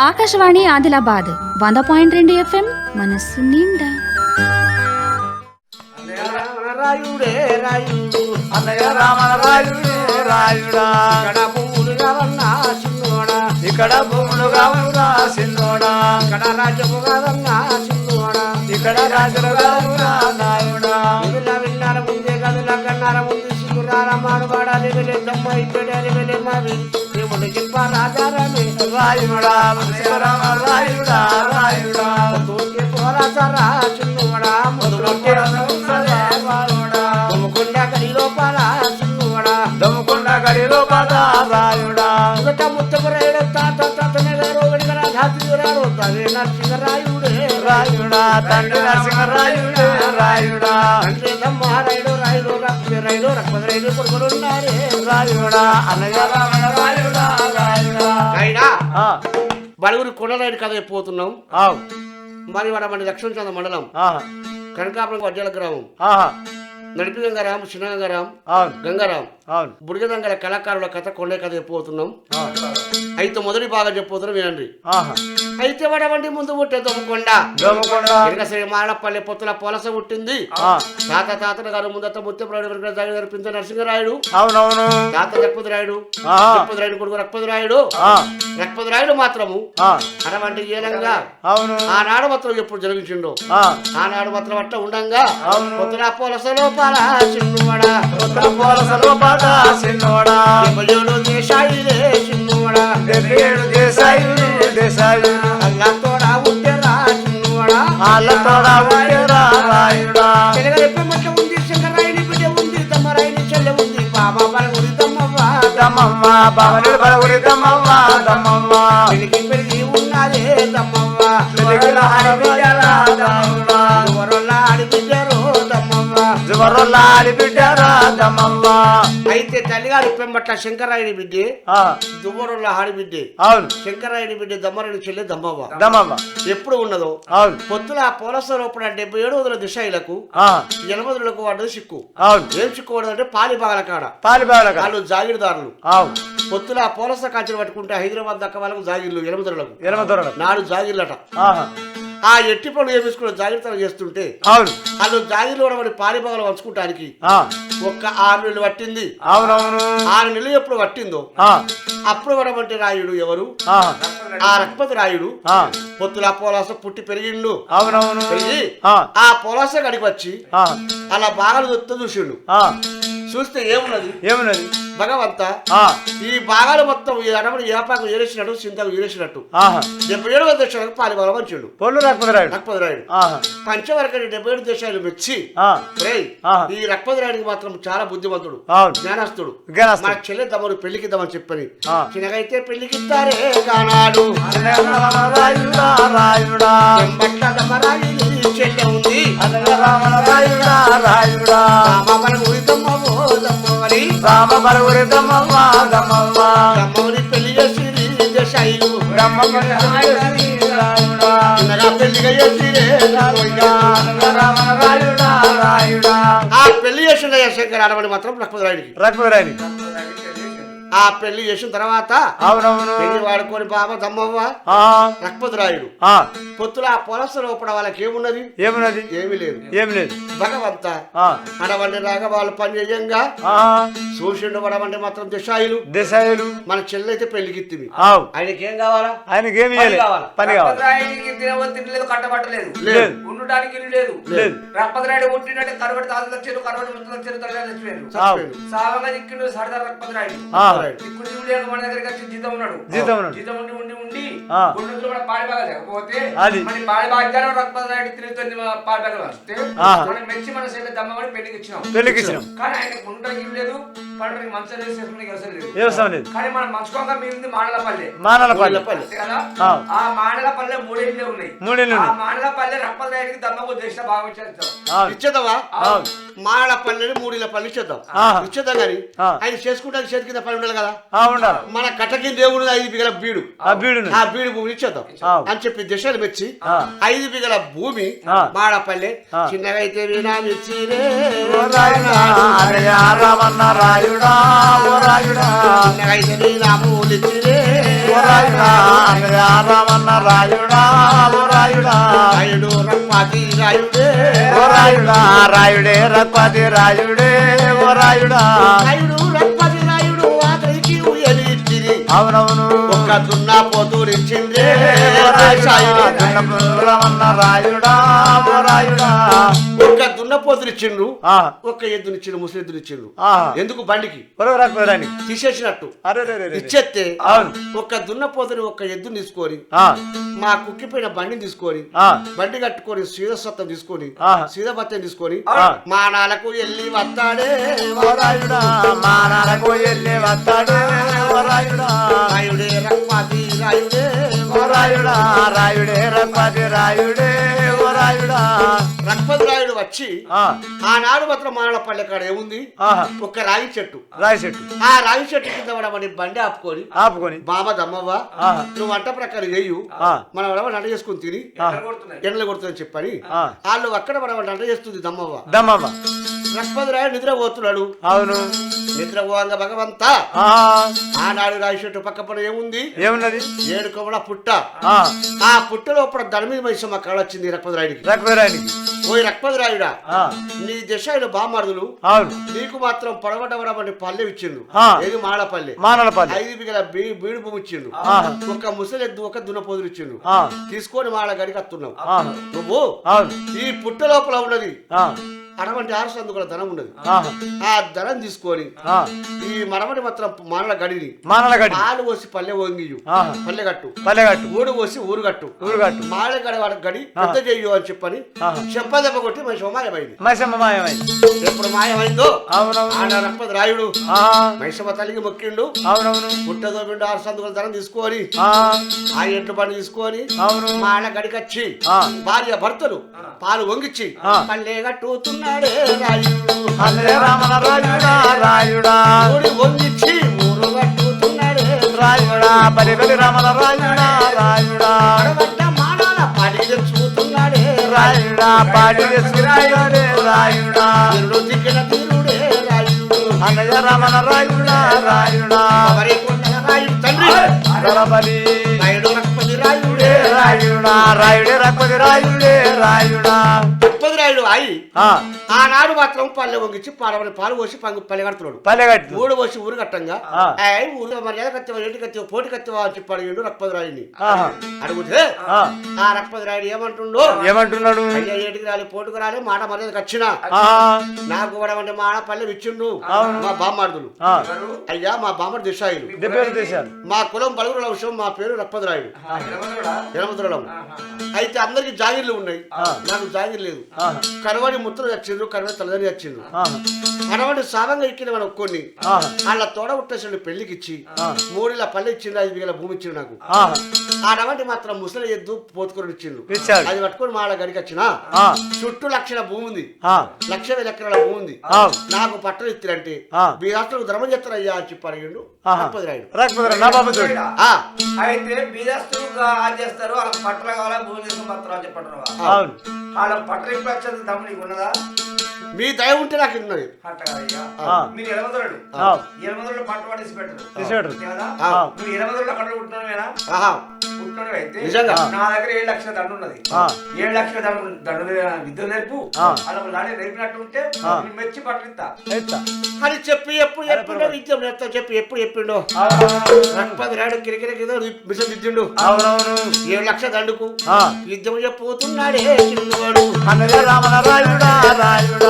ఆకాశవాణి ఆదిలాబాద్ వంద పాయింట్ రెండు ఎఫ్ఎం మనస్సు నిండా. రాయుడే రాయుడు అన్నయ్య రాయుడే రాయుడా. ఇక్కడ భూములు కావన్నా సిన్నోడా ఇక్కడ భూములు సిన్నోడా ఇక్కడ రాజ్యము ఇక్కడ రాజులు నాయుడా. విన్నార ముందే కాదు లగ్గన్నార ముందు సిగ్గురార మాడవాడాలి వెళ్ళే దమ్మ ఇక్కడాలి వెళ్ళే మావి దేవుడు చెప్ప రాజారామే రాయుడా రాయుడా రాయుడా తోటి పోరాసారా చిన్నోడా మొదలొట్టే రాయుడా కొమ్ముకొండ గడి లోపల చిన్నోడా దమ్ముకొండ రాయుడా మొదట ముత్తపురాయుడు తాత తాతనే గారు వెనుకన ధాతిరాడు తవే నరసింహరాయుడే రాయుడా. తండ్రి నరసింహ రాయుడే. రాయుడా తండ్రి దమ్మారాయుడు రాయుడు రక్త రాయుడు రక్త రాయుడు కొడుకులు ఉన్నారే రాయుడా అన్నయ్య రామన రాయుడా రాయుడా. అయినా ఆ, బలుగురు కథ అయిపోతున్నాం. ఆవ్, మరి వాడ మన లక్ష్మణ చంద్ర మండలం కనకాపురం వడ్డల గ్రామం. నడిపి గంగారాం చిన్న గంగారాం. గంగారాం బుడిగదంగల కళాకారుల కథ కొండే కథ చెప్పబోతున్నాం అవును. అయితే మొదటి భాగం చెప్పబోతున్నాం వినండి. అయితే వడవండి ముందు పుట్టే దొమ్మకొండ. మాడపల్లి పొత్తుల పొలస పుట్టింది. తాత తాతల గారు ముందత్త ముత్యపురాయుడు గారు పింత నరసింహరాయుడు. అవునవును. తాత రక్పతిరాయుడు. రక్పతిరాయుడు కొడుకు రక్పతిరాయుడు. ఆ, రక్పతిరాయుడు మాత్రము. అటువంటి ఏలంగా. అవును. ఆనాడు మాత్రం ఎప్పుడు జరిగించిండో. ఆనాడు మాత్రం అట్ట ఉండంగా. పొత్తుల పొలస లోపల చిన్నువాడ. పద సిన్నోడా డెబ్బై దేశాయిలే చిన్నువాడ. డెబ్బేడు దేశాయుడు దేశాయుడు అల్లాతోడా ఉంటేరా చిన్నువాడ వాళ్ళతోడా ఉండేరా రాయుడా. ఉంది శంకరాయని బిడ్డ ఉంది తమ్మరాయని చెల్లె ఉంది బాబా బలగుడి తమ్మవ్వ. దమ్మమ్మ భవనుడు బలగుడి దమ్మమ్మ దమ్మమ్మ అయితే తల్లిగారు పెంబట్ల శంకరాయని బిడ్డే ఆ, దువ్వరుల్ల ఆడిబిడ్డే అవును. శంకరాయని బిడ్డ దమ్మరాయని చెల్లె దమ్మవ్వ. దమ్మమ్మ ఎప్పుడు ఉన్నదో? అవును. పొత్తుల పోలస లోపల డెబ్బై ఏడు వందల దిశాయిలకు ఆ, ఎనభదులకు వాడదు సిక్కు. అవును. ఏం చిక్కు పడదంటే పాలి బాగల కాడ. పాలిబాలక వాళ్ళు జాగిరిదారులు. అవును. పొత్తుల పోలస కాంచెలు పట్టుకుంటే హైదరాబాద్ దక్క వాళ్ళకు జాగిర్లు ఎనభదులకు ఎనమ దొరడు నాడు జాగిర్లట ఆ ఎట్టి పనులు ఏమేసుకుని జాగ్రత్తలు చేస్తుంటే అవును. వాళ్ళు జాగిర్లు వాడి పాలిభాగాలు పంచుకుంటానికి ఆ, ఒక్క ఆరు నెలలు పట్టింది. అవునవును. ఆరు నెలలు ఎప్పుడు పట్టిందో? ఆ, అప్పుడు పడమంటే రాయుడు ఎవరు? ఆ. రక్పతి రాయుడు. ఆ, పొత్తుల పోలాస పుట్టి పెరిగిండు. అవునవును. పెరిగి ఆ, ఆ పోలాస గడికి వచ్చి ఆ, అలా బాగాలు దొత్త చూసిండు. ఆ, చూస్తే ఏమున్నది? ఏమున్నది? భగవంత? ఈ భాగాలు మొత్తం ఈ అడమని ఏపాకు ఏరేసినట్టు సింతకు ఏరేసినట్టు. డెబ్బై ఏడు దేశాలకు పాలిభాగం పంచాడు పొల్లు రాకపోతే రక్పతి రాయుడు ఆహా. పంచవరకని డెబ్బై ఏడు దేశాలు మెచ్చి ఆ, రేయ్, ఆహా. ఈ రక్పతి రాయుడికి మాత్రం చాలా బుద్ధిమంతుడు జ్ఞానస్తుడు. మన చెల్లె తమరు పెళ్ళికిద్దామని చెప్పని. ఆ. చిన్నగైతే పెళ్ళికిస్తారే కానాడు. రాయుడా రాయుడా. చెల్లె ఉంది రాయుడా పెళ్ళి చేసి బ్రహ్మ రాయుడా. చిన్నగా పెళ్ళిగా చేసిరే రామయ్య. రామ రాయుడా రాయుడా. ఆ పెళ్ళి చేసిన శంకర్ మాత్రం రక్పతి రాయుడికి రఘురాని ఆ పెళ్ళి చేసిన తర్వాత అవునవును. పెళ్ళి వాడుకొని బాబా దమ్మవ్వ ఆ, రక్పతి రాయుడు ఆ, పొత్తుల ఆ పొలస లోపల వాళ్ళకి ఏమున్నది? ఏమున్నది? ఏమీ లేదు. ఏం లేదు. భగవంత. ఆ, అడవంటి రాగా వాళ్ళు పని చేయంగా. ఆ, సూర్యుడు వడవంటి మాత్రం దిశాయిలు. దేశాయులు. మన చెల్లెైతే పెళ్ళికిత్తివి ఆయనకి ఏం కావాలా? ఆయనకి ఏమి పని కావాలా? పని కావాలి. కట్టబట్టలేదు లేదు. ఉండటానికి లేదు. లేదు. రక్పతిరాయుడు పుట్టినట్టే కరవడి తాత లక్షలు కరవడి ముత్తు లక్షలు తల్లి ఆవు సావంగా దిక్కిండు సరదా రక్పతిరాయుడు. లేక మన దగ్గరికి వచ్చి జీతం ఉన్నాడు. జీతం ఉన్నాడు. జీతం ఉండి ఉండి ఉండి. గుండెలు కూడా పాడి బాగా లేకపోతే అది. మన పాడి భాగ్యాలు రక్పతిరాయుడు తిరుగుతుంది పాడి బాగా వస్తే ఆ. మనం మెచ్చి మన సేవ దమ్మని పెళ్ళికి ఇచ్చినాం. పెళ్ళికి ఇచ్చినాం కానీ ఆయన గుండెకి లేదు పంటకి మంచం లేదు అవసరం లేదు. వ్యవసాయం లేదు. కానీ మనం మానలపల్లి. కదా? ఆ. ఆ మాడలపల్లె మూడేళ్ళే ఉన్నాయి. మూడేళ్ళు ఆ రప్పలరాయుడికి దమ్మకు దేశ భావించారు అవును ఇచ్చేద్దావా పల్లె ఇచ్చేద్దాం. ఇచ్చేద్దాం కానీ. ఆయన చేసుకుంటే చేతి కింద పని ఉండాలి కదా? ఉండాలి. మన కట్టకి దేవుడు ఐదు బిగల బీడు. ఆ బీడు ఆ బీడు భూమి ఇచ్చేద్దాం. అని చెప్పి దిశలు మెచ్చి. ఐదు బిగల భూమి. మాడపల్లె. ఆ. చిన్నగా అయితే వీణా మిచ్చిరే ఓ రాయుడా రామన్న రాయుడా ఓ రాయుడా. రాయుడా రామన్న రాయుడా ఓ రాయుడా. రాయుడు రక్మాది రాయుడే. ఓ రాయుడా రాయుడే రక్పతి రాయుడే ఓ రాయుడా. రాయుడు అవునవును. ఒక్క దున్నా పోతూరిచ్చిందే రాయుడా రాయుడా. ఒక్క దున్నపోతునిచ్చిండు ఆ, ఒక్క ఎద్దునిచ్చిండు ముసలిద్దునిచ్చిండు ఆ. ఎందుకు బండికి? తీసేసినట్టు. ఇచ్చేస్తే ఒక్క దున్నపోతుని ఒక్క ఎద్దుని తీసుకొని మా కుక్కిపోయిన బండిని తీసుకొని బండి కట్టుకొని సీదసత్వం తీసుకొని ఆ. సీదబత్తం తీసుకొని. మా నాన్నకు వెళ్ళి వస్తాడే. మా నాన్నకు వెళ్ళి వస్తాడు. రాయుడా రాయుడే. రక్మాది రాయుడే రాయుడా. రాయుడే రాయుడు. వచ్చి ఆనాడు మాత్రం మానల పల్లె కాడ ఏముంది? ఒక్క రాగి చెట్టు. రాయి చెట్టు. ఆ రాగి చెట్టు కింద పడమని బండి ఆపుకొని ఆపుకొని. బామ దమ్మవ్వ నువ్వు వంట ప్రకారం చెయ్యు ఆ, మనం ఎవడవ నట చేసుకుని తిని ఎండలు కొడుతుందని చెప్పని. వాళ్ళు అక్కడ మనం నట చేస్తుంది దమ్మవ్వ. దమ్మమ్మ రక్పతి రాయుడు నిద్రపోతున్నాడు. అవును. నిద్రపోవంగ భగవంత. ఆ, ఆనాడు రాగి చెట్టు పక్క పడ ఏముంది? ఏమున్నది? ఏడు కొమ్మల పుట్ట. ఆ, ఆ పుట్ట లోపల ధనమీద మైసమ్మ కాడ వచ్చింది రక్పతి రాయుడికి. రక్పతిరాయుడికి ఓయ్ రక్పతి రాయుడా ఆ, నీ దశలో బామార్దులు నీకు మాత్రం పడవడవడం అంటే పల్లె ఇచ్చిండు. ఏది మాడపల్లె మానలపల్లి ఐదు బిగల బీడు భూమి ఇచ్చిండు. ఒక ముసలెద్దు ఒక దున్నపోదులు ఇచ్చిండు. తీసుకొని మాడ గడికి వస్తున్నావు నువ్వు ఈ పుట్ట లోపల ఉన్నది. అటువంటి ఆరు సందుకుల ధనం ఉన్నది. ఆహా, ఆ ధనం తీసుకొని ఈ మరమటి మాత్రం మానల గడిని. మానలగడ్డి పాలు పోసి పల్లె వంగియు పల్లె కట్టు. పల్లెగట్టు ఊడు పోసి ఊరు కట్టు. ఊరుగట్టు మాడ గడి వాడి గడి పెద్ద చెయ్యు అని చెప్పని ఆహా. చెప్పదెబ్బ కొట్టి మనిషి మాయమైంది మాయమైంది. ఎప్పుడు మాయమైందో? అవునవును. రక్పతి రాయుడు మైసమ్మ తల్లికి మొక్కిండు. అవునవును. పుట్టదో బిడ్డ ఆరు సందుకుల ధనం తీసుకొని ఆ, ఎడ్ల బండి తీసుకొని అవును. మా ఆడ గడికచ్చి. భార్య భర్తలు పాలు వంగిచ్చి. పల్లె కట్టుతున్నాడే అన్నయ్య రామన రాయుడా రాయుడా. వంగిచ్చి ఊరు కట్టుతున్నాడే. రాయుడా బలి బలి రామన రాయుడా రాయుడా. అడగడ్డ మానాల పడి చూస్తున్నాడే రాయుడా రాయుడే రాయుడా. ఇరుడు దిక్కిన తీరుడే రాయుడు. అన్నయ్య రామన రాయుడా రాయుడా. రాయుడు తండ్రి. రాయుడు. రాయుడే రాయుడా రాయుడే రక్పతి రాయుడే రాయుడా. రక్పతి రాయుడు అయి ఆ, ఆనాడు మాత్రం పల్లె వంగిచ్చి పాలవని పాలు పోసి పంగు పల్లె కడుతున్నాడు. పల్లెగట్టు ఊడు పోసి ఊరు కట్టంగా. ఊరు మర్యాద కత్తివా ఏంటి కత్తివా పోటీ కత్తివా అని చెప్పి అడిగిండు రక్పతి రాయుడిని. అడిగితే ఆ, రక్పతి రాయుడు ఏమంటుండో? ఏమంటున్నాడు? అయ్యా ఏటికి రాలి పోటుకు రాలి మాట మర్యాదకి వచ్చిన ఆ, నాకు కూడా అంటే మా పల్లె ఇచ్చిండు మా బామ్మార్దులు. అయ్యా మా బామ్మర్ దిశాయిలు. మా కులం బలుగుల విషయం మా పేరు రక్పతిరాయుడు ఎనమతులం అయితే అందరికి జాగిర్లు ఉన్నాయి. నాకు జాగిర్ లేదు. ఆహా, కనవడి ముత్తలు వచ్చిండ్రు కనవడి తలదని వచ్చిండ్రు ఆహా, కనవడి సావంగా ఎక్కిన మనం కొన్ని వాళ్ళ తోడ ఉట్టేసాడు పెళ్ళికి ఇచ్చి మూడిల పల్లె ఇచ్చిండు ఐదు వేల భూమి ఇచ్చిండు నాకు. ఆహా, ఆ. నవంటి మాత్రం ముసలి ఎద్దు పోతుకొని ఇచ్చిండు. అది పట్టుకొని మా గడికి వచ్చిన చుట్టూ లక్షల భూమి ఉంది. లక్ష వేల ఎకరాల భూమి ఉంది. నాకు పట్టలు ఇత్తిరంటే ఆ. మీ రాష్ట్రం ధర్మం చేస్తారయ్యా అని చెప్పి అడిగిండు. అయితే బీదస్తులు ఆది చేస్తారు? వాళ్ళకి పట్టలు కావాలా? భూమి తీసుకుని పత్రం అని చెప్పంటారు వాళ్ళకి పట్టలు ఇప్పుడు వచ్చేది తమ్ముడికి ఉన్నదా? మీ దయ ఉంటే నాకు ఉన్నది నిజంగా? నా దగ్గర ఏడు లక్షల దండు ఉన్నది. ఆ. ఏడు లక్షల దండు దండు విద్య నేర్పు. ఆ. అలా దాన్ని నేర్పినట్టు ఉంటే మెచ్చి పట్టిస్తా. అని చెప్పి ఎప్పుడు చెప్పిండో విద్యం నేర్తా చెప్పి ఎప్పుడు చెప్పిండో. రక్పతి రాయుడు కిరికిరి కింద మిషన్ దిద్దిండు. అవునవును. ఏడు లక్షల దండుకు. ఆ, యుద్ధం చెప్పబోతున్నాడే చిన్నవాడు. అన్నయ్య రామన రాయుడా రాయుడా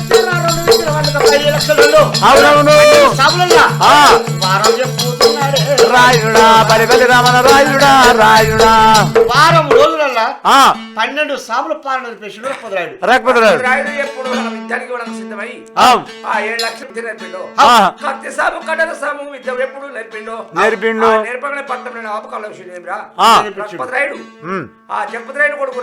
అవునవును. ఆ. వారం చెప్పుతున్నాడే రాయుడా బలి బలి రమణ రాయుడా రాయుడా. వారం రోజులల్లా ఆ. పన్నెండు సాముల పాలన రాయుడు ఎప్పుడు మన విద్యానికి ఇవ్వడానికి సిద్ధమై అవును ఆ ఏడు లక్షలు విద్య నేర్పిండు. ఆ. కత్తి సాము కట్టెల సాము విద్య ఎప్పుడు నేర్పిండు? నేర్పిండు. ఆపకాల విషయం ఏమిరా? ఆ. కొడుకు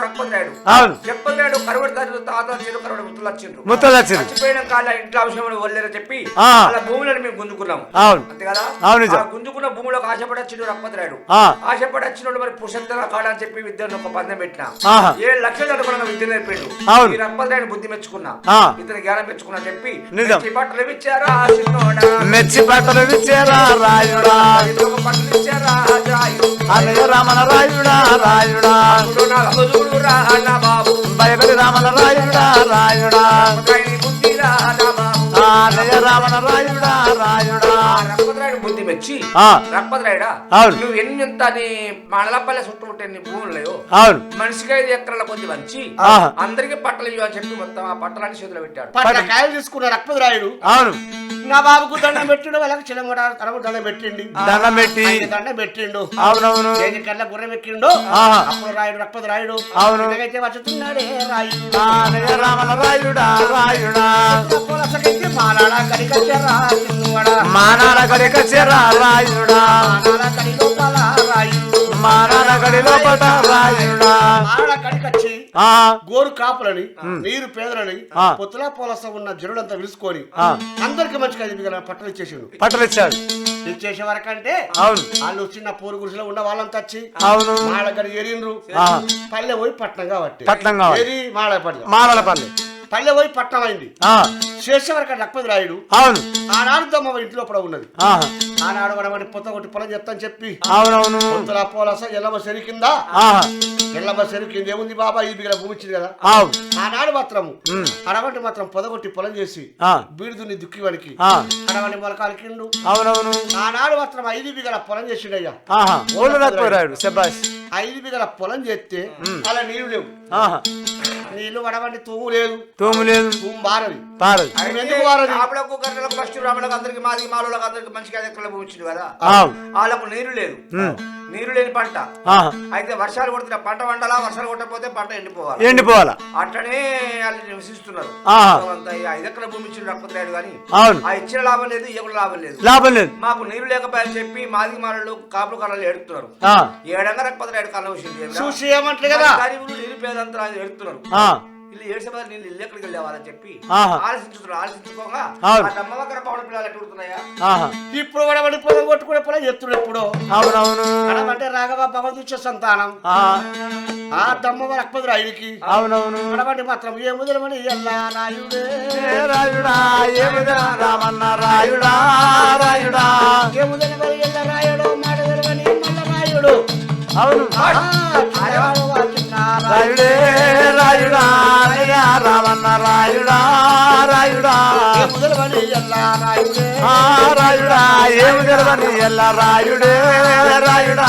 కరువడి తాత చిరు కరువడి ముత్తులు వచ్చిండ్రు ముత్తలు చచ్చిపోయిన ఇంట్లో అవసరం వల్లేరని చెప్పి. అలా భూములను మేము గుంజుకున్నాం అవును. అంతే కదా అవును గుంజుకున్న భూములకు ఆశపడి వచ్చిండు రఘుపతి రాయుడు ఆ. ఆశపడి వచ్చినోడు మరి పురుషత్తర కాడని చెప్పి విద్యను ఒక పందెం పెట్టిన. ఏడు లక్షలు చదువుకున్న విద్య నేర్పిండు. రాయుడు బుద్ధి మెచ్చుకున్నా. ఇతని జ్ఞానం మెచ్చుకున్నా చెప్పి. మెచ్చి బట్టలు ఇచ్చారా మెచ్చి బట్టలు విచ్చేరా రాయుడా? బట్టలు ఇచ్చారా రాయుడు రమణ రాయుడా రాయుడా? బాబు. రమణ రాయుడా రాయుడా? బుద్ధి రా నా బాబు. అన్నయ్య రమణ రాయుడా రాయుడా. బుద్ధి మెచ్చి అవును. నువ్వు నీ మండలపల్లె చుట్టుముట్టే నీ భూములు అవును. మనిషికి ఐదు ఎకరాల కొద్ది వంచి. అందరికి బట్టలు ఇవ్వు అని చెప్పి మొత్తం ఆ పట్టలన్నీ చేతిలో పెట్టాడు. పట్ల కాయలు తీసుకున్న రక్పతిరాయుడు అవును. నా బాబుకు దండం పెట్టిండు వాళ్ళకి చిలమడ తనకు దండం పెట్టిండు. దండం పెట్టి. దండం పెట్టిండు. అవునవును. ఏది కళ్ళ గుర్రం ఎక్కిండు ఆహా. అప్పుడు రాయుడు రక్పతి రాయుడు అవును. ఇలాగైతే వచ్చుతున్నాడే రాయుడు. రమణ రాయుడా రాయుడా. మానాడ గడిక చెర రాయుడా. మానాడ కడి లోపల రాయుడు గడి మానాడ గోరు కాపులని నీరు పేదలని. పొత్తుల పొలస ఉన్న జనులంతా పిలుచుకొని. అందరికి మంచిగా ఇది పట్టలు ఇచ్చేసిండు. బట్టలు ఇచ్చాడు. ఇచ్చేసే వరకంటే అవును. వాళ్ళు చిన్న పూరు గుడిసెలో ఉన్న వాళ్ళంతా వచ్చి అవును. మాడగడి ఎరిండ్రు ఆ. పల్లె పోయి పట్నం కాబట్టి. పట్నం. ఎరి మాడపల్లి మానలపల్లి పల్లె పోయి పట్నం అయింది. ఆ. చేసే వరకు రక్పతి రాయుడు అవును. ఆనాడు దమ్మ ఇంట్లో కూడా ఉన్నది. ఆనాడు వాడు పొత్త కొట్టి పొలం చెప్తాను చెప్పి. అవునవును. పొత్తుల పోలస ఎల్లమ్మ చెరి కింద. ఆహా ఎల్లమ్మ చెరి కింద ఏముంది బాబా? ఇది బిగల భూమి ఇచ్చింది కదా. ఆనాడు మాత్రము. అడవంటి మాత్రం పొదగొట్టి పొలం చేసి బీడుదుని దుక్కివానికి ఆ. అడవంటి మొలకాలు కిండు. అవునవును. ఆనాడు మాత్రం ఐదు బిగల పొలం చేసిండయ్యా. ఓళ్ళు శబాష్. ఐదు బిగల పొలం చేస్తే అలా నీళ్ళు లేవు. నీళ్ళు వడవంటి తూము లేదు. తూము లేదు. తూము బారది. నువ్వు ఎందుకు ఆపులకు గర్రెలకు ఫస్ట్ రాములకు అందరికి మాది మాలోలకు అందరికి మంచిగా ఎక్కడ భూమించింది కదా. వాళ్ళకు నీరు లేదు. నీరు లేని పంట. అయితే వర్షాలు కొడుతున్న పంట వండాలా వర్షాలు కొట్టకపోతే పంట ఎండిపోవాలి. ఎండిపోవాలా? అట్లనే వాళ్ళు నివసిస్తున్నారు. ఐదు ఎకరాల భూమి ఇచ్చిన రక్పతిరాయుడు కానీ ఆ ఇచ్చిన లాభం లేదు ఇవ్వడం లాభం లేదు. లాభం లేదు. మాకు నీరు లేకపోయని చెప్పి మాది మాలలు కాపులు కళలు ఎడుతున్నారు ఏడంగా రక్పతిరాయుడు కళ్ళ విషయం చూసి ఏమంటారు కదా? గరీబులు నిరుపేదంతా ఎడుతున్నారు ఇల్లు ఎక్కడికి వెళ్ళేవాళ్ళని చెప్పి ఆహా. ఆలోచించుతున్నారు ఆలోచించుకోగా అవును. ఆ దమ్మ దగ్గర పవన పిల్లలు ఎట్టు ఉడుతున్నాయా ఆహా. ఇప్పుడు పొలం కొట్టుకునే పొలం చెప్తుడు ఎప్పుడు? అవునవును. అంటే రాఘవ భగవద్గీత సంతానం. ఆ ఆ దమ్మ అవునవును. వడవంటి మాత్రం ఏ ముదలమని ఎల్లా రాయుడే. ఏ రాయుడా ఏమిదా రామన్న రాయుడా రాయుడా. ఏ ముదలమని ఎల్ల రాయుడు మాట మల్ల రాయుడు. అవును. ఆ, రాయుడు. రాయుడా రాయుడా ఏ ముదలమని ఎల్లా రాయుడే ఆ రాయుడా ఏమి తెలవని ఎల్ల రాయుడే రాయుడా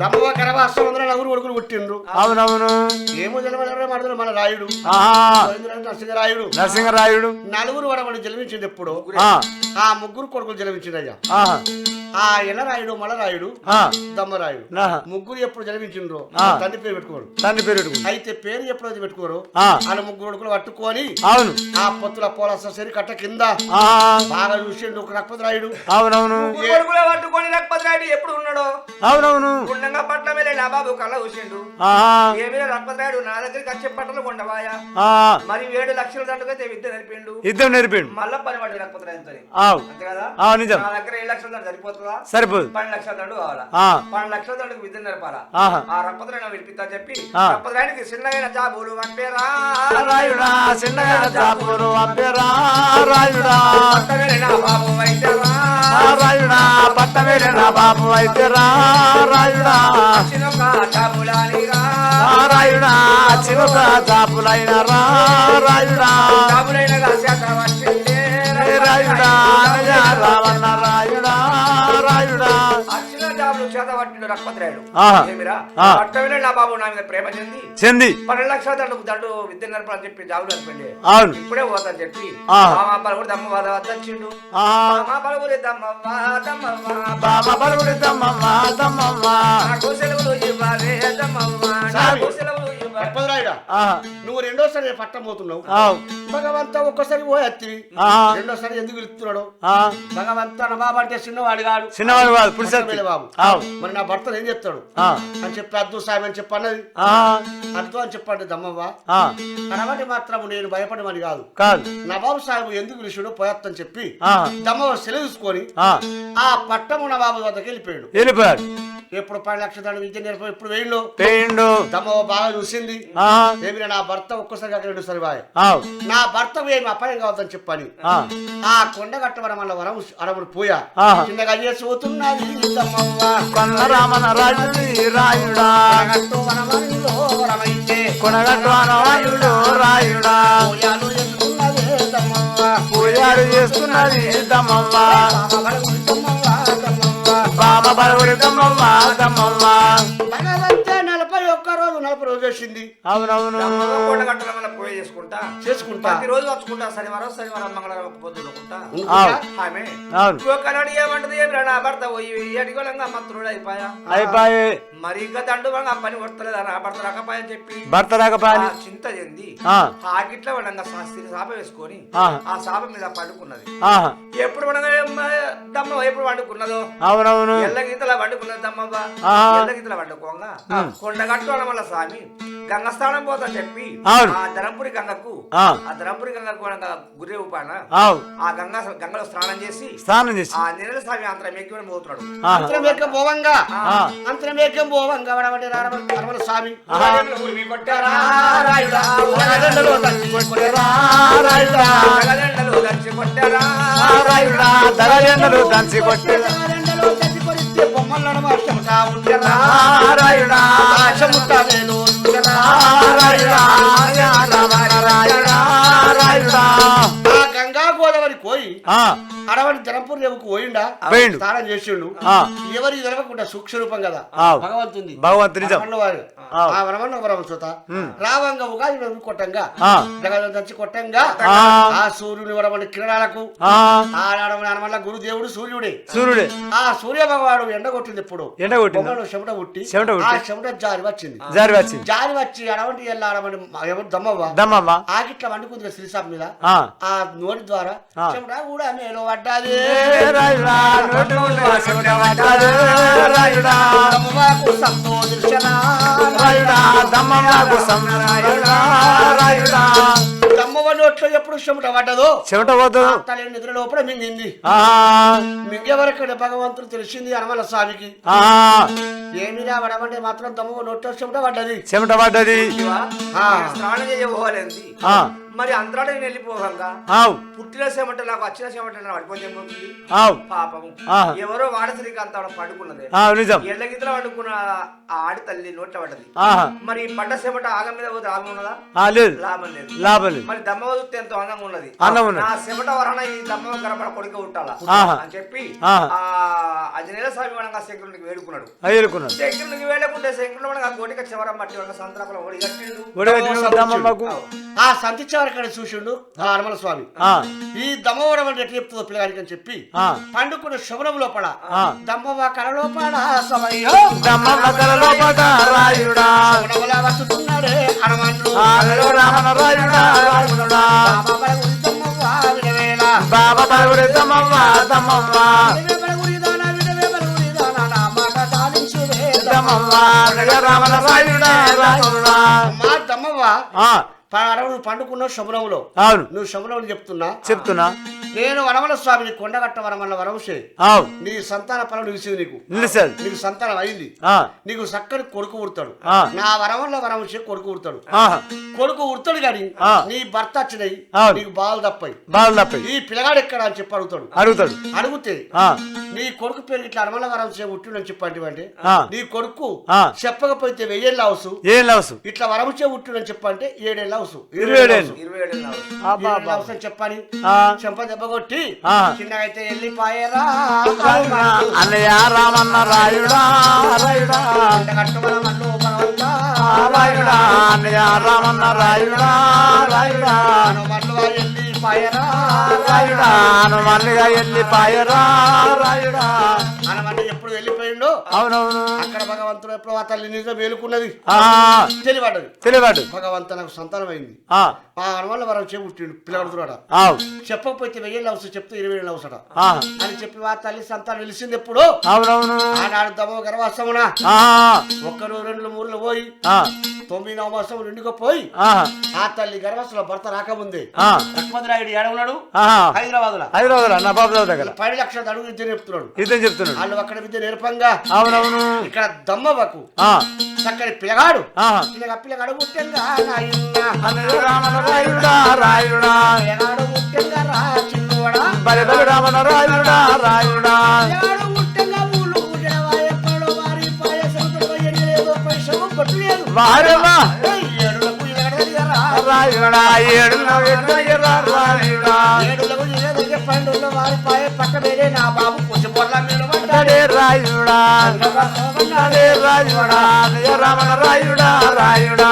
దమ్మ కరవాసం అందరూ నలుగురు కొడుకులు పుట్టిండ్రు. అవునవును. ఏమో జలమల మాటలు మన రాయుడు. నరసింహరాయుడు. నరసింహరాయుడు. నలుగురు వడవడి జన్మించింది ఎప్పుడు? ఆ. ఆ ముగ్గురు కొడుకులు జన్మించిందయ్యా. ఆహా ఆ ఎల్లరాయుడు మలరాయుడు ఆ. దమ్మరాయుడు. ముగ్గురు ఎప్పుడు జన్మించిండ్రో? ఆ. తండ్రి పేరు పెట్టుకోరు. తండ్రి పేరు పెట్టుకుంది. అయితే పేరు ఎప్పుడు అది పెట్టుకోరు? ఆ. వాళ్ళ ముగ్గురు కొడుకులు పట్టుకొని అవును. ఆ పొత్తుల పోలస సరి కట్ట కింద ఆ. బాగా చూసిండు ఒక నక్పతిరాయుడు అవునవును. కొడుకులే పట్టుకొని రక్పతిరాయుడు ఎప్పుడు ఉన్నాడో? అవునవును. గుండంగా పట్ల వెళ్ళి నా బాబు కళ్ళ ఆ ఏమీ నా దగ్గరికి వచ్చే పట్టలు కొండవాయా? ఆ. మరి ఏడు లక్షల దండకైతే విద్య నేర్పిండు ఇద్దరు నేర్పిండు మళ్ళా పని పడి అంతే కదా? నిజం. నా దగ్గర ఏడు లక్షల దండ సరిపోతుందా? సరిపోదు. పన్నెండు లక్షల దండు కావాలా? పన్నెండు లక్షల దండకు విద్య నేర్పాలా ఆ రక్పతిరాయుడు విడిపిస్తా చెప్పి ఆ. రక్పతిరాయుడికి చిన్నగైన జాబులు పంపేరా? రాయుడా చిన్నగా జాపూరు అబ్బేరా రాయుడా. బాబు ఆ రాయుడా పట్టమేలే నా బాబు అయితే రాయుడా. రాయుడా చిలుక చాపులైన రాయుడా రాయుడా రాయుడా రాయుడా. అచ్చిన జాబులు చేత పట్టిండు రక్పతిరాయుడు ఆహా. ఏమిరా ఆ. పట్టమే నా బాబు నా మీద ప్రేమ చెంది చెంది పన్నెండు లక్షల దండు దండు విద్య నడపాలని చెప్పి జాబులు నడిపండి అవును ఇప్పుడే పోతా చెప్పి ఆ. మా పలువురు దమ్మ వద వచ్చిండు ఆహా. మా పలువురి దమ్మవ్వ దమ్మవ్వ బామ బలుగుడి దమ్మమ్మ దమ్మమ్మ నాకు సెలవులు ఇవ్వాలి దమ్మవ్వ నాకు సెలవులు ఇవ్వాలి రక్పతిరాయుడా ఆహా. నువ్వు రెండోసారి పట్టం పోతున్నావు. భగవంత ఒక్కసారి పోయత్తివి ఆహా. రెండోసారి ఎందుకు పిలుస్తున్నాడు ఆ. భగవంత నా బాబు అంటే చిన్నవాడు కాడు చిన్నవాడు కాదు. పట్టణమేలే బాబు. మరి నా భర్తను ఏం చెప్తాడు. అని చెప్పి అద్దు సాయం అని చెప్పి అన్నది. ఆహా. అద్దు అని చెప్పండి దమ్మవ్వ? మాత్రం నేను భయపడమని కాదు. కాదు. నవాబు సాహెబ్ ఎందుకు పిలిచాడో పోయత్తని చెప్పి. దమ్మవ్వ సెలవు తీసుకొని ఆ. ఆ పట్టము నవాబు వద్దకు వెళ్ళిపోయాడు. వెళ్ళిపోయాడు. ఎప్పుడు పది లక్షల దాని విద్య నేర్ప ఎప్పుడు వేయండు? పెయిండు దమ్మవ్వ బాగా చూసింది. ఏమి నా భర్త ఒక్కసారి కాక రెండు సరి బాయ్. నా భర్త ఏమి అపాయం కావద్దని చెప్పని. ఆ. కొండ కట్టమని మళ్ళీ వరం అడవుడు పోయా. చిన్నగా రాజుని రాయుడా. కొనగట్టు అనవాయుడు రాయుడా. పూజారు చేస్తున్నది దమ్మవ్వ. దమ్మవ్వ బామ బలుగుడి దమ్మమ్మ దమ్మమ్మ భగవంతే నలభై ఒక్క రోజు నలభై రోజు వేసింది. అవునవును. దమ్మవ్వ కోట కట్టడం వల్ల పోయి చేసుకుంటా. చేసుకుంటా. ప్రతిరోజు వచ్చుకుంటా శనివారం శనివారం మంగళవారం ఒక పొద్దు అనుకుంటా ఆవ్. ఆమె. అవును. ఒకనాడు ఏమంటది ఏమి నా భర్త పోయి అడిగోలంగా మంత్రుడు అయిపోయా? అయిపోయి. మరి ఇంకా దండు వంగ పని కొడతలేదు? నా భర్త రాకపోయని చెప్పి. భర్త రాకపోయి ఆ చింత చెంది ఆ. ఆగిట్ల వడంగా శాస్త్రి సాప వేసుకొని ఆ. ఆ సాప మీద పడుకున్నది. ఎప్పుడు వడంగా దమ్మ ఎప్పుడు వండుకున్నదో? అవునవును. ఎల్ల గీతల వండుకున్నది ఆహా. ఎల్ల గీతల వండుకోగా? కొండగట్టు అనమల్ల స్వామి గంగ స్నానం పోతా చెప్పి. ఆ ధరంపురి గంగకు ఆ. ధరంపురి గంగకు గురే ఉపాన ఆ గంగా గంగలో స్నానం చేసి స్నానం చేసి ఆ నీళ్ళ స్వామి అంతరం ఎక్కి పోతున్నాడు ఆహా. అంతరమేకం పోవంగా ఆ. అంతరమేకం పోవంగా వడబడి కర్మల స్వామి దంచి కొట్టారా దంచి కొట్టారా కొరిస్తే బొమ్మలను రాయుడా ఆ గంగా గోదావరి కోయి ఆ, అడవని జనపూర్ రేవుకు పోయిండా. పోయిండు. స్నానం చేసిండు. ఆ. ఎవరికి తెలవకుండా సూక్ష్మ రూపం కదా? ఆవ్. భగవంతుంది. భగవంతుని నిజం. ఆ వరమన్న వరం చూత. రావంగా ఉగాది కొట్టంగా. ఆ. జగన్ దంచి కొట్టంగా. ఆ. ఆ సూర్యుని వరమని కిరణాలకు. ఆ, గురుదేవుడు సూర్యుడే. సూర్యుడే. ఆ సూర్య భగవాడు ఎండ కొట్టింది ఎప్పుడు ఎండ కొట్టిందా? బొమ్మలో చెమట పుట్టి చెమట పుట్టి. ఆ చెమట జారి వచ్చింది. జారి వచ్చింది. జారి వచ్చి అడవంటి ఎల్లాడమని ఎవరు దమ్మవ్వ? దమ్మమ్మ ఆకిట్ల వండుకుంది కదా సిరిసాప్ మీద. ఆ. ఆ నోటి ద్వారా ఆ. చెమట కూడా నేను పడ్డాది పడ్డాది. రాయుడా నోట్లో ఎప్పుడు చెమట పడ్డదో? చెమట నిద్ర లోపల మింగింది. భగవంతుడు తెలిసింది హనుమల స్వామికి. ఏమి రావడమంటే మాత్రం దమ్మవ్వ నోట్లో చెమట పడ్డది. చెమట పడ్డది. చేయబోవాలంది. మరి అంతరాడు నేను వెళ్ళిపోవంగా ఆవు. పుట్టిన సేమంటే నాకు వచ్చిన సేమంటే నాకు పడిపోతే ఆహా. ఎవరో వాడసరికి అంత ఆవిడ పడుకున్నది. ఆ, గిద్దల వండుకున్న ఆ ఆడి తల్లి నోట్ల పడ్డది. మరి పడ్డ సేమంట ఆగం మీద పోతే లాభం ఉన్నదా? ఆ, లేదు. లాభం లేదు. లాభం లేదు. మరి దమ్మ వదిలితే ఎంతో అందంగా ఉన్నది. నా చెమట వరణ ఈ దమ్మ కనపడ కొడుక ఉంటాలా. అని చెప్పి. ఆ అజనేల స్వామి వనంగా శంకరునికి వేడుకున్నాడు. అయ్యనుకున్నాడు శంకరునికి వేడుకుంటే శంకరుడు వనంగా గోటిక చివరం మట్టి వనంగా సంతరాకులో ఒడి కట్టిండు సంతిచ్చేవారు చూసిండు. హనుమల స్వామి. ఈ దమ్మవడం అంటే ఎట్లా చెప్తుందో పిల్లగాడికి అని చెప్పి. పండుకున్న శుభ్రం లోపల. దమ్మవ కళలో పడ సమయ్యో. దమ్మమ్మ కలలో పడ్డ రాయుడా. శుభ్రములా వస్తున్నాడే హనుమంతుడు ఆలలో రామన రాయుడా రాయుడా బాబా బలగురి దమ్మవ్వ రామన రాయుడా రాయుడా మా దమ్మవ్వ ఆ, అడవుడు పండుకున్న శుభ్రములో. అవును. నువ్వు శుభ్రములు చెప్తున్నా? చెప్తున్నా. నేను వనమల స్వామిని కొండగట్ట వనమల్ల వరవశే నీ సంతాన ఫలం నిలిచింది నీకు. నీకు సంతానం అయింది. నీకు చక్కని కొడుకు ఉడతాడు. నా వరవల్ల వరవశే కొడుకు ఉడతాడు కొడుకు ఉడతాడు గాని ఆ. నీ భర్త వచ్చినాయి. నీకు బాలు తప్పాయి బాగా తప్పి. ఈ పిల్లగాడు ఎక్కడ అని చెప్పి అడుగుతాడు. అడుగుతాడు. అడిగితే నీ కొడుకు పేరు ఇట్లా అరమల వరం చే ఉట్టిండని చెప్పండి అంటే. నీ కొడుకు. చెప్పకపోతే వెయ్యేళ్ళ అవసు. ఏం లవసు ఇట్లా వరం చే ఉట్టిండని చెప్పంటే ఏడేళ్ళ హౌస్. ఇరవై ఏడు. హౌస్. అని చెప్పని ఆ. చెంప దెబ్బ కొట్టి ఆ. చిన్నగా అయితే వెళ్ళిపోయారా అన్నయ్య రామన్న రాయుడా రాయుడా. కట్టుబడ మన్ను భగవంతా రాయుడా. అన్నయ్య రామన్న రాయుడా రాయుడా. వెళ్ళిపోయారా. రాయుడా. మల్లిగా వెళ్ళిపాయరా రాయుడా. అనమన్న ఎప్పుడు వెళ్ళిపోయిండో అవునవును. అక్కడ భగవంతుడు ఎప్పుడు ఆ తల్లి నిజం మేలుకున్నది. తెలియబడ్డది. తెలియదు భగవంతు నాకు సంతానం అయింది ఆ, హనుమల్ల వరం చెబుట్టిండు పిల్లడుతున్నాడ ఆవ్, చెప్పకపోతే వెయ్యి లవ్స్ చెప్తే ఇరవై ఏళ్ళు అవసరం అని చెప్పి ఆ తల్లి సంతానం వెలిసింది ఎప్పుడు. అవునవును. ఆనాడు దమ గర్భాస్తమున ఆ, ఒక్కరు రెండు మూడులు పోయి తొమ్మిది నవమాసం రెండుగా పోయి ఆ, తల్లి గర్భాస్తులో భర్త రాకముందే లక్ష్మణరాయుడు ఏడ ఉన్నాడు. హైదరాబాద్లో హైదరాబాద్ నా బాబురావు దగ్గర. పది లక్షల అడుగు విద్య నేర్పుతున్నాడు. చెప్తున్నాడు. వాళ్ళు అక్కడ విద్య నేర్పంగా అవునవును. ఇక్కడ దమ్మవకు. ఆ, చక్కని పిల్లగాడు. పిల్లగా పిల్లగాడు పుట్టంగా రామన్న రాయుడా రాయుడా? పిల్లగాడు పుట్టంగా రా చిన్నవాడా? బలి బలి రామన్న రాయుడా? రాయుడా ఏడు రాయుడా? రాయుడా పండుగ వారి పాయ పక్క వేరే నా బాబు కొంచెం పొట్ల మీద అడే రాయుడా రాయుడా రాయుడా.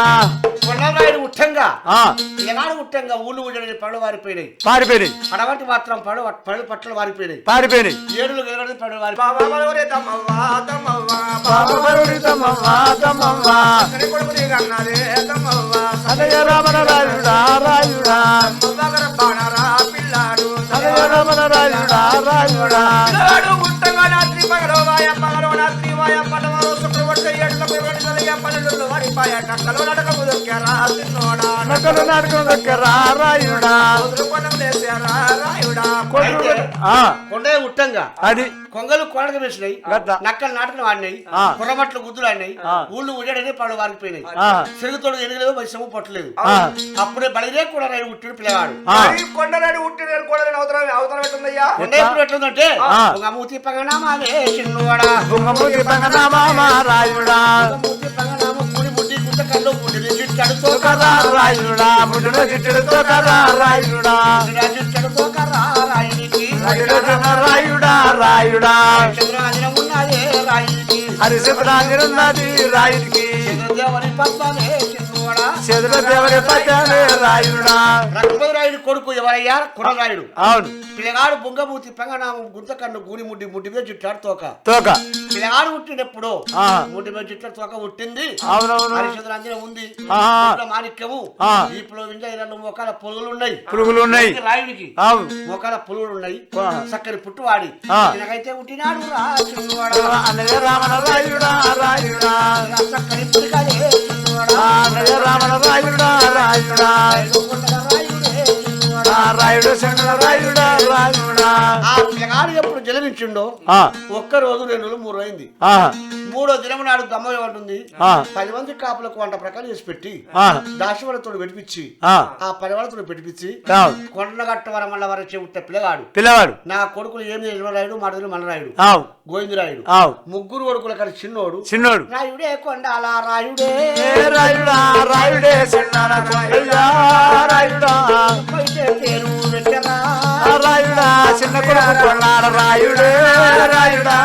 కొండరాయుడు ముట్టంగా ఆ, పిల్లగాడు ముట్టంగా ఊళ్ళు ఊడని పళ్ళు వారిపోయినాయి పారిపోయినాయి పడవటి మాత్రం పడు పళ్ళు పట్టలు వారిపోయినాయి పారిపోయినాయి ఏడులు ఎగడది పళ్ళు వారి బాబా బలవరే తమ్మవ్వ, తమ్మవ్వ, బాబు బరుడి తమ్మవ్వ, తమ్మవ్వ. అక్కడి కొడుకు నీకు అన్నదే తమ్మవ్వ. అన్నయ్య రామన్న రాయుడా రాయుడా తమ్మవ్వ గర బాణారా పిల్లాడు. అన్నయ్య రామన్న రాయుడా రాయుడా పిల్లాడు గుట్టగా రాత్రి పగలో వాయ పగలో రాత్రి వాయ పడవలో శుక్రవర్తి ఏడులకు ఏడు కలిగే పన్నెండు వారిపాయ టక్కలో నకలు నాటకం దొక్కరా రాయుడా. లేసారా రాయుడా కొండే ముట్టంగా అది. కొంగలు కోడక వేసినాయి. నక్కలు నాటకం ఆడినాయి. కుర్రమట్లు గుద్దులు ఆడినాయి. ఊళ్ళు ఉడడని పళ్ళు వారిపోయినాయి సిరుగుతోడు ఎనగలేదు వైసము పట్టలేదు. అప్పుడే బలిరే కూడా రైలు పుట్టిన పిల్లగాడు ఆ. మరి కొండరాడు ఉట్టిన కూడా అవతరం అవతరం ఎట్టుందయ్యా కొండే ఎప్పుడు ఎట్లుందంటే ఆ. ఒక మూతి పగనామాలే చిన్నవాడా. రాయుడా పగనామ కళ్ళు చిట్టడుతో తొకరా రాయుడా ముట్టున చిట్టుడు తొకరా రాయుడా చిట్టడుతో రాయినికి. రాయుడా రాయుడా. చంద్రాజనం ఉన్నదే రాయినికి. హరిశివరాజున్నది రాయుడికి పద్మనే చెదుల దేవరి రాయుడా రఘుపతి రాయుడు కొడుకు ఎవరయ్యా? కుర్రరాయుడు అవును. పిల్లగాడు బొంగమూతి పెంగనామం గుంతకన్ను గూని ముడ్డి ముడ్డి మీద చుట్టాడు తోక. తోక. పిల్లగాడు పుట్టినప్పుడు. ముడ్డి మీద చుట్టాడు తోక పుట్టింది. హరిచంద్ర అంజనం ఉంది. మాణిక్యము. ఈపులో వింజ రెండు మొక్కల పురుగులు ఉన్నాయి పురుగులు ఉన్నాయి రాయుడికి మొక్కల పురుగులు ఉన్నాయి. చక్కని పుట్టువాడి. ఇలాగైతే పుట్టినాడు రామణ రాయుడా రాయుడా. చక్కని. అన్నయ్య రామణ రాయుడా రాయుడా రాయుడు కొండల రాయుడే చిన్నవాడా. ఆ రాయుడు రాయుడా రాయుడా పిల్లగాడు ఎప్పుడు జలమించిండో ఆ, ఒక్క రోజు రెండు రోజులు మూడు అయింది మూడో దినం నాడు గమ్మ ఉంటుంది పది మంది కాపులకు వంట ప్రకారం చేసి పెట్టి ఆ, దాశవలతో పెట్టించి ఆ, పెట్టించి అవును. కొండగట్ట వరం వల్ల వరచే ఉంటే పిల్లగాడు. రాయుడు పిల్లవాడు. నా కొడుకులు ఏమి రాయుడు మాటలు మనరాయుడు ఆవు గోవిందరాయుడు. ఆవు ముగ్గురు కొడుకుల కానీ చిన్నోడు. చిన్నోడు. రాయుడే కొండాల రాయుడే. ఏ రాయుడా రాయుడే రాయుడా పెట్టరా ఆ రాయుడా చిన్న కొడుకు కొన్నాడ రాయుడే. రాయుడా.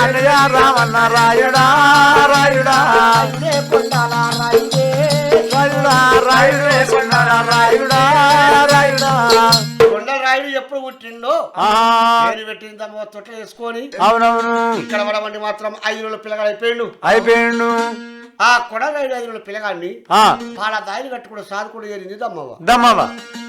అన్నయ్య రామన్న రాయుడా రాయుడా. రాయుడే రాయుడే. రాయుడా రాయుడే రాయుడా రాయుడా. ఎప్పుడు పుట్టిండో? ఆ, పేరు పెట్టిందమ్మో తొట్ల వేసుకొని అవునవును. ఇక్కడ మాత్రం ఐదు పిల్లగాడు అయిపోయిండు. అయిపోయిండు. ఆ కొడరాయుడు ఐదు రోజుల పిల్లగాడిని ఆ. పాల దాయిలు కట్టుకుని సాదుకుడు ఏరింది దమ్మవ్వ. దమ్మవ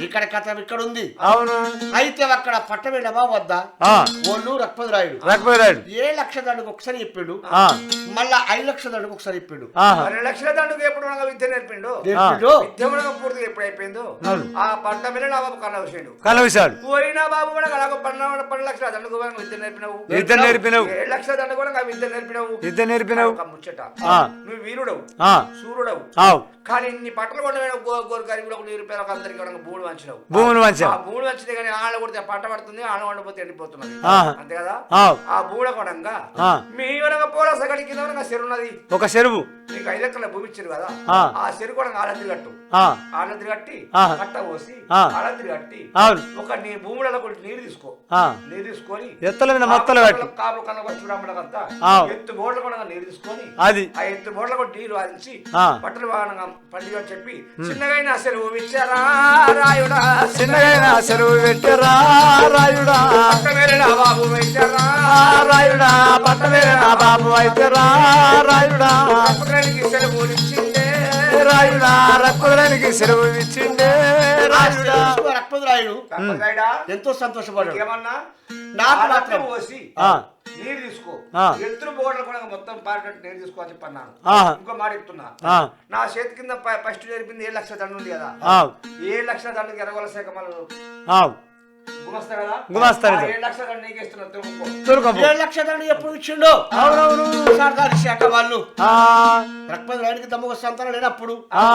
ఇక్కడ కథ ఇక్కడ ఉంది అవును. అయితే అక్కడ పట్టవేడమా వద్ద ఆ. ఒళ్ళు రక్పతి రాయుడు రఘుపతిరాయుడు ఏ లక్ష దండుకు ఒకసారి చెప్పిండు ఆ. మళ్ళా ఐదు లక్షల దండుకు ఒకసారి చెప్పిండు. లక్షల దండుకు ఎప్పుడు మనకు విద్య నేర్పిండు? విద్య పూర్తిగా ఎప్పుడు అయిపోయిందో? ఆ పంట మీద నా బాబు కన్న వచ్చిండు కలవిశాడు పోయినా బాబు కూడా అలాగ పన్నెండు పన్నెండు లక్షల దండుకు విద్య నేర్పినావు. విద్య నేర్పినావు. ఏడు లక్షల దండ కూడా విద్య నేర్పినావు. విద్య నేర్పినావు. ఒక ముచ్చట. ఆ. నువ్వు ఆ, సూర్యుడవు. కానీ ఇన్ని పట్టలు కొండమైన గో- గోరు గరీబులకు నీరు పేదలకు అందరికీ భూములు వంచినవు. భూములు వంచావు. ఆ భూములు వంచితే కానీ ఆడ కొడితే పంట పడుతుంది ఆడ వండిపోతే ఎండిపోతున్నది. అంతే కదా? ఆ భూముల కొనంగా ఆ. మీ వనక పోల సగడి కింద చెరువు ఉన్నది ఒక చెరువు. మీకు ఐదు ఎకరాల భూమి ఇచ్చారు కదా? ఆ. చెరువు కూడా ఆలద్రి కట్టు. ఆ, ఆలద్రి కట్టి. కట్ట పోసి ఆ. ఆలద్రి కట్టి అవును. ఒక నీ భూములలో కూడా నీరు తీసుకో. నీరు తీసుకొని ఎత్తుల మీద మొత్తలు కట్టు. కాపులు కన్న చూడమ్మలకంతా ఆవు. ఎత్తు బోర్ల కూడా నీరు తీసుకొని అది. ఆ ఎత్తు బోర్ల కూడా నీరు వారించి ఆ. బట్టలు వాహనంగా పండుగ చెప్పి చిన్నగైన సెలవు ఇచ్చారా రాయుడా? చిన్నగైన చెరువు పెట్టరా రాయుడా? పక్క మేలిన బాబు ఆ, రాయుడా? పట్ట మీద నా బాబు అయితే రాయుడా? పక్కడానికి సెలవు ఇచ్చిందే రాయుడా రక్కుదరానికి సెలవు ఇచ్చిండే రాయుడా. రక్పతిరాయుడు తప్పదాయిడా? ఎంతో సంతోషపడ్డాడు. ఏమన్నా నాకు మాత్రం. పోసి ఆ, నీరు తీసుకో. ఎత్తులు బోర్లు కూడా మొత్తం పారేటట్టు నీరు తీసుకో అని చెప్పన్నాను. ఆహా. ఇంకో మాట చెప్తున్నా. ఆ, నా చేతి కింద ఫస్ట్ జరిపింది ఏడు లక్షల దండు ఉంది కదా? ఆవు ఏడు లక్షల దండకి ఎరగల శాఖ మళ్ళీ? గుమస్తా. ఏడు లక్షల దండ లక్షల ఎప్పుడు ఇచ్చిండు? అవునవును. సర్దార్ శాఖ వాళ్ళు. ఆ, రక్పతిరాయుడికి దమ్ముకు సంతానం లేనప్పుడు ఆ,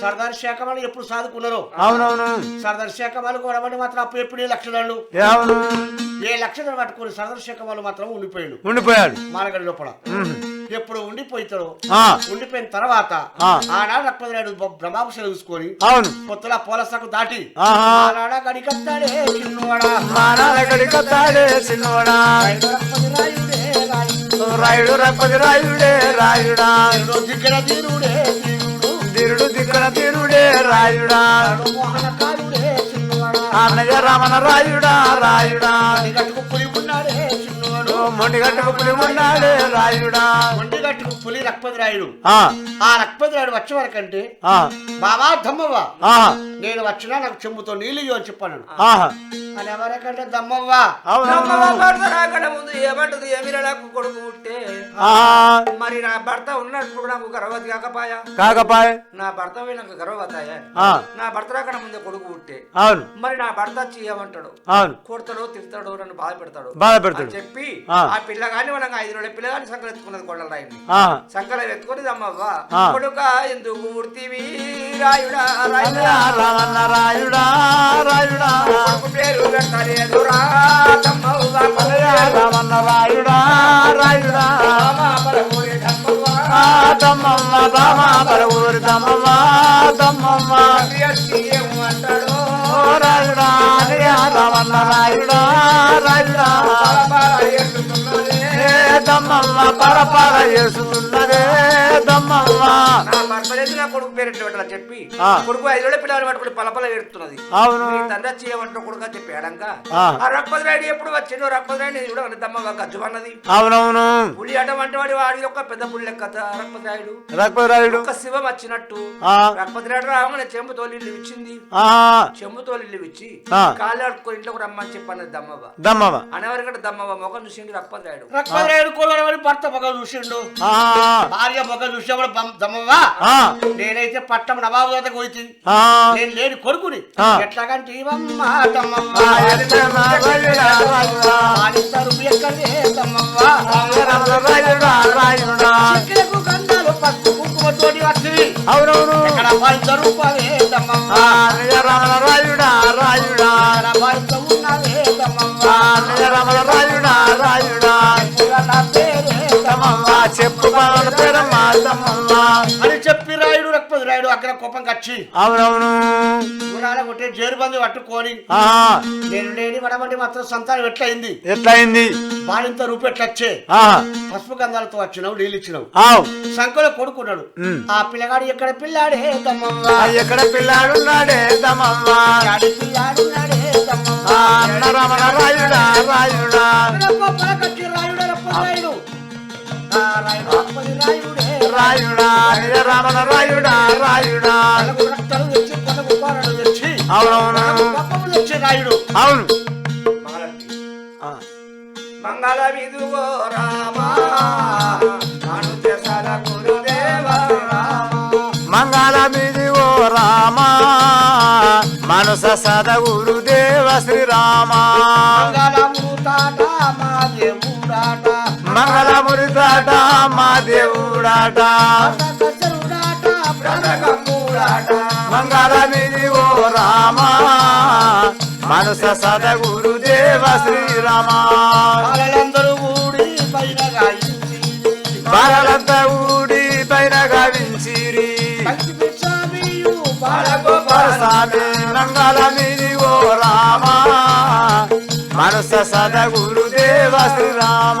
సర్దార్ శాఖ వాళ్ళు ఎప్పుడు సాదుకున్నారు అవునవును. సర్దార్ శాఖ వాళ్ళు కూడా మాత్రం అప్పుడు ఎప్పుడు ఏ లక్ష దండు? ఏ లక్ష దండ పట్టుకొని సర్దార్ శాఖ వాళ్ళు మాత్రం ఉండిపోయాడు. ఉండిపోయాడు. మానగడి లోపల. ఎప్పుడు ఉండిపోతారో ఆ, ఉండిపోయిన తర్వాత. ఆనాడు రక్పతిరాయుడు బ్రహ్మాభిషేకం చూసుకొని అవును. కొత్తలా పోలసకు దాటి ఆనాడ గడికత్తాడే చిన్నవాడా మా నాన్నగడి కత్తాడే చిన్నవాడా రక్పతిరాయుడే రాయుడు రాయుడు. రప్పది రాయుడే రాయుడా. దిగ్గర తీరుడే తీరుడు ధీరుడు. దిక్కన తీరుడే రాయుడా. అన్నయ్య రమణ రాయుడా రాయుడా. చిన్నవాడు మొండి గట్టుకు పులి ఉన్నాడే రాయుడా? గట్టుకు పులి రక్పతిరాయుడు. ఆ, ఆ రక్పతిరాయుడు వచ్చే వరకంటే బాబా దమ్మవ్వ. ఆ, నేను వచ్చినా నాకు చెంబుతో నీళ్ళు ఇవ్వు అని చెప్పాను. అని ఎవరికంటే దమ్మవ్వ. ఏమంటది ఏమిరా నాకు కొడుకు పుట్టే ఆ, మరి నా భర్త ఉన్నప్పుడు నాకు గర్భవతి కాకపాయా? కాకపాయ్. నా భర్త పోయి నాకు గర్భవతాయా ఆ, నా భర్త రాకడ ముందే కొడుకు పుట్టే అవును. మరి నా భర్త వచ్చి ఏమంటాడు? అవును. కొడతాడు తిడతాడు నన్ను బాధ పెడతాడు బాధ పెడతాడు చెప్పి ఆ. పిల్లగాని వాళ్ళకి ఐదు రోజుల పిల్లగాని సంకలు ఎత్తుకున్నది కొండల రాయిని ఆహా. సంకల ఎత్తుకుని అమ్మవ్వ. కొడుక ఎందుకు పుర్తివి రాయుడా. రాయుడా రాయుడా. పేరు రమణ రాయుడా రాయుడా. దమ్మమ్మ బామ పరవూరి దమ్మమ్మ దమ్మమ్మ రాయుడా రమణ రాయుడా. రాయుడా పరపర ఏడుస్తున్నదే. ఏ దమ్మమ్మ పరపర వేసుకున్నదే దమ్మమ్మ. నా భర్త లేదు నా కొడుకు పేరు పెట్టాలని చెప్పి. కొడుకు పిల్లలు పట్టుకుని పలపల ఏడుతున్నది. అవును. తండ్రి వచ్చి కొడుకు అని చెప్పి ఏడంక ఆ. ఆ రక్పతిరాయుడు ఎప్పుడు వచ్చిండో రక్పతిరాయుడు కూడా దమ్మగా గజ్జుమన్నది అవునవును. పులి అటువంటి వాడి వాడి యొక్క పెద్ద పులి లెక్క రక్పతిరాయుడు. రక్పరాయుడు ఒక శివం వచ్చినట్టు. ఆ. రక్పతిరాయుడు రాగానే చెంబు తోలిల్లు ఇచ్చింది. ఆ, చెంబు తోలిల్లు ఇచ్చి. కాళ్ళు ఆడుకొని ఇంట్లోకి రమ్మని చెప్పన్నది దమ్మవ్వ. దమ్మమ్మ అనేవారికంటే దమ్మవ్వ ముఖం చూసిండు రక్పతిరాయుడు కోలవాడి భర్త మొగ చూసిండు. భార్య మొగ నేనైతే పట్టం నవాబు దగ్గర పోయి నేను లేని కొడుకుని. ఎట్లాగంటే ఇవమ్మ గంధాలు పసుపు కుంకుమతోటి వచ్చింది. అవునవును. ఇక్కడ రూపాయే రాయుడా రాయుడా. ఉన్నదే అని చెప్పి రాయుడు రక్పతి రాయుడు అక్కడ కోపం కచ్చి. అవునవును. గురాల కొట్టే జేరుబంది పట్టుకొని ఆ, నేను లేని వడబడి మాత్రం సంతానం ఎట్లయింది? ఎట్లయింది? బాలింత రూపు ఎట్లొచ్చే? పసుపు గంధాలతో వచ్చినావు నీళ్ళు ఇచ్చినావు. సంకలో కొడుకున్నాడు. ఆ పిల్లగాడు ఎక్కడ పిల్లాడే ఎక్కడ పిల్లాడున్నాడే దమ్మమ్మ? పిల్లాడున్నాడే రమణ రాయుడా రాయుడా? రాయుడే. రాయుడు రాయుడా నిజ రాయుడా రాయుడా అవునవును రాయుడు అవును. మంగళ విధువో రామా మంగళ రామా మనస సద గురుదేవ శ్రీరామా మంగళమురితాట మా దేవుడాట. మంగళమిది ఓ రామ. మనస సద గురుదేవ శ్రీరామ. బాలలంత ఊడి పైన గావించిరి స్వామి మంగళమిది ఓ రామ. మనస సద గురుదేవ శ్రీరామ.